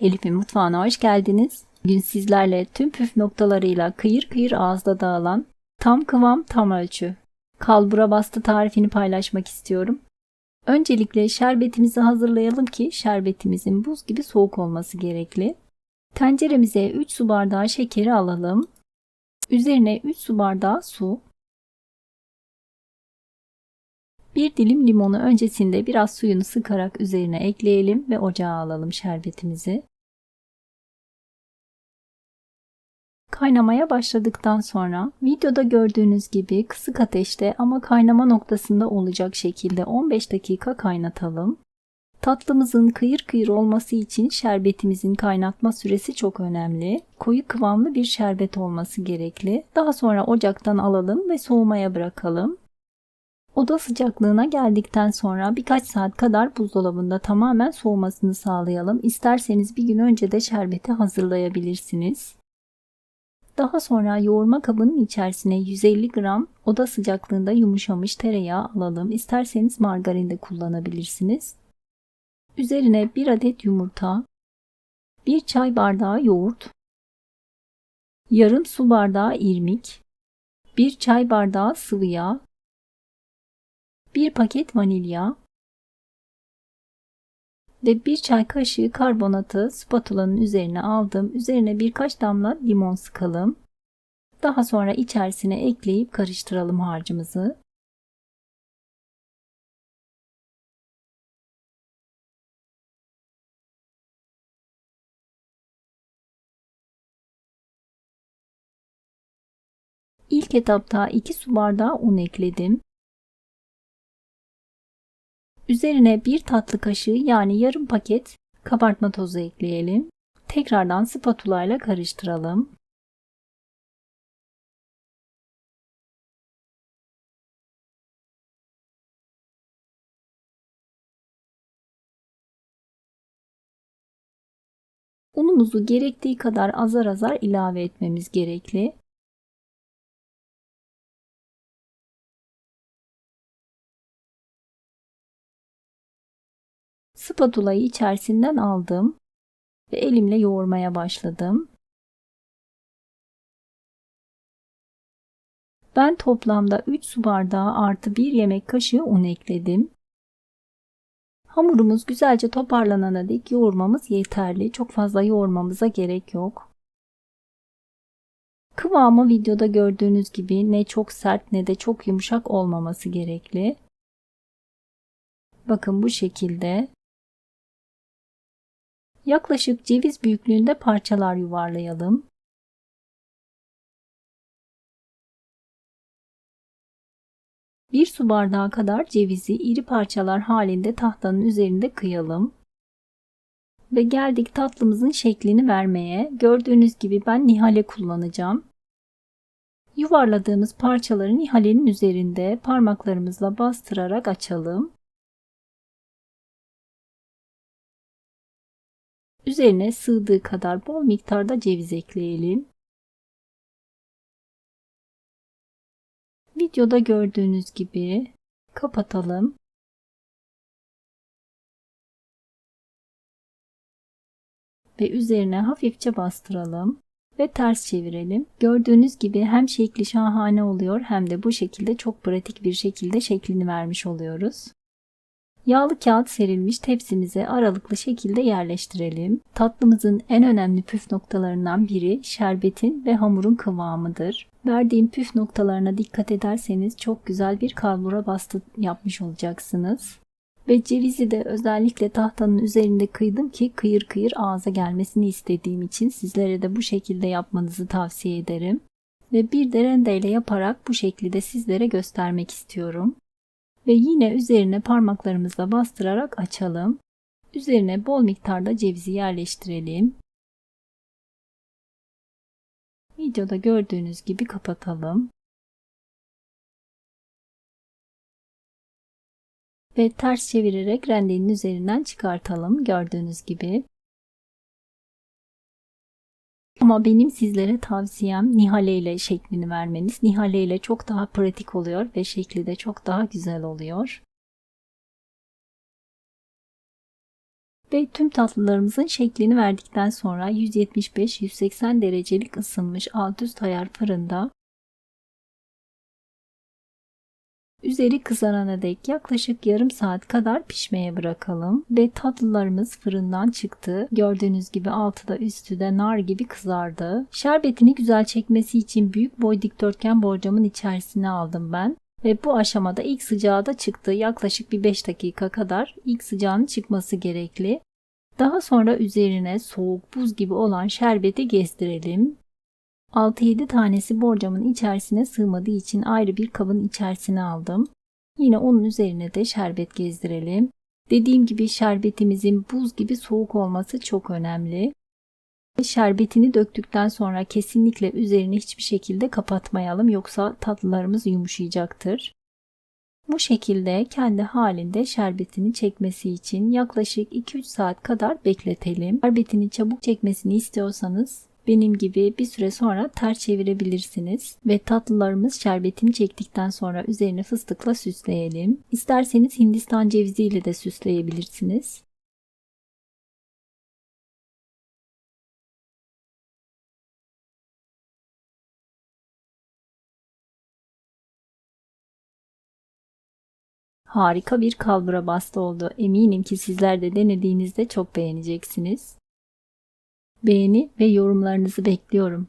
Elif'in mutfağına hoş geldiniz. Bugün sizlerle tüm püf noktalarıyla kıyır kıyır ağızda dağılan tam kıvam tam ölçü kalbura bastı tarifini paylaşmak istiyorum. Öncelikle şerbetimizi hazırlayalım ki şerbetimizin buz gibi soğuk olması gerekli. Tenceremize 3 su bardağı şekeri alalım. Üzerine 3 su bardağı su. Bir dilim limonu öncesinde biraz suyunu sıkarak üzerine ekleyelim ve ocağa alalım şerbetimizi. Kaynamaya başladıktan sonra videoda gördüğünüz gibi kısık ateşte ama kaynama noktasında olacak şekilde 15 dakika kaynatalım. Tatlımızın kıyır kıyır olması için şerbetimizin kaynatma süresi çok önemli. Koyu kıvamlı bir şerbet olması gerekli. Daha sonra ocaktan alalım ve soğumaya bırakalım. Oda sıcaklığına geldikten sonra birkaç saat kadar buzdolabında tamamen soğumasını sağlayalım. İsterseniz bir gün önce de şerbeti hazırlayabilirsiniz. Daha sonra yoğurma kabının içerisine 150 gram oda sıcaklığında yumuşamış tereyağı alalım. İsterseniz margarin de kullanabilirsiniz. Üzerine 1 adet yumurta, 1 çay bardağı yoğurt, yarım su bardağı irmik, 1 çay bardağı sıvı yağ, 1 paket vanilya ve 1 çay kaşığı karbonatı spatulanın üzerine aldım. Üzerine birkaç damla limon sıkalım. Daha sonra içerisine ekleyip karıştıralım harcımızı. İlk etapta 2 su bardağı un ekledim. Üzerine bir tatlı kaşığı yani yarım paket kabartma tozu ekleyelim. Tekrardan spatula ile karıştıralım. Unumuzu gerektiği kadar azar azar ilave etmemiz gerekli. Spatulayı içerisinden aldım ve elimle yoğurmaya başladım. Ben toplamda 3 su bardağı artı 1 yemek kaşığı un ekledim. Hamurumuz güzelce toparlanana dek yoğurmamız yeterli. Çok fazla yoğurmamıza gerek yok. Kıvamı videoda gördüğünüz gibi ne çok sert ne de çok yumuşak olmaması gerekli. Bakın bu şekilde Yaklaşık ceviz büyüklüğünde parçalar yuvarlayalım. Bir su bardağı kadar cevizi iri parçalar halinde tahtanın üzerinde kıyalım. Ve geldik tatlımızın şeklini vermeye. Gördüğünüz gibi ben nihale kullanacağım. Yuvarladığımız parçaları nihalenin üzerinde parmaklarımızla bastırarak açalım. Üzerine sığdığı kadar bol miktarda ceviz ekleyelim. Videoda gördüğünüz gibi kapatalım. Ve üzerine hafifçe bastıralım ve ters çevirelim. Gördüğünüz gibi hem şekli şahane oluyor hem de bu şekilde çok pratik bir şekilde şeklini vermiş oluyoruz. Yağlı kağıt serilmiş tepsimize aralıklı şekilde yerleştirelim. Tatlımızın en önemli püf noktalarından biri şerbetin ve hamurun kıvamıdır. Verdiğim püf noktalarına dikkat ederseniz çok güzel bir kalbura bastı yapmış olacaksınız. Ve cevizi de özellikle tahtanın üzerinde kıydım ki kıyır kıyır ağza gelmesini istediğim için sizlere de bu şekilde yapmanızı tavsiye ederim. Ve bir de rendeyle yaparak bu şekilde de sizlere göstermek istiyorum ve yine üzerine parmaklarımızla bastırarak açalım. Üzerine bol miktarda cevizi yerleştirelim. Videoda gördüğünüz gibi kapatalım. Ve ters çevirerek rendenin üzerinden çıkartalım gördüğünüz gibi. Ama benim sizlere tavsiyem Nihale ile şeklini vermeniz. Nihale ile çok daha pratik oluyor ve şekli de çok daha güzel oluyor. Ve tüm tatlılarımızın şeklini verdikten sonra 175-180 derecelik ısınmış alt üst ayar fırında Üzeri kızarana dek yaklaşık yarım saat kadar pişmeye bırakalım ve tatlılarımız fırından çıktı. Gördüğünüz gibi altı da üstü de nar gibi kızardı. Şerbetini güzel çekmesi için büyük boy dikdörtgen borcamın içerisine aldım ben. Ve bu aşamada ilk sıcağı da çıktı. Yaklaşık bir 5 dakika kadar ilk sıcağının çıkması gerekli. Daha sonra üzerine soğuk buz gibi olan şerbeti gezdirelim. 6-7 tanesi borcamın içerisine sığmadığı için ayrı bir kabın içerisine aldım. Yine onun üzerine de şerbet gezdirelim. Dediğim gibi şerbetimizin buz gibi soğuk olması çok önemli. Şerbetini döktükten sonra kesinlikle üzerini hiçbir şekilde kapatmayalım yoksa tatlılarımız yumuşayacaktır. Bu şekilde kendi halinde şerbetini çekmesi için yaklaşık 2-3 saat kadar bekletelim. Şerbetini çabuk çekmesini istiyorsanız benim gibi bir süre sonra ters çevirebilirsiniz ve tatlılarımız şerbetini çektikten sonra üzerini fıstıkla süsleyelim. İsterseniz Hindistan cevizi ile de süsleyebilirsiniz. Harika bir kalbura bastı oldu. Eminim ki sizler de denediğinizde çok beğeneceksiniz. Beğeni ve yorumlarınızı bekliyorum.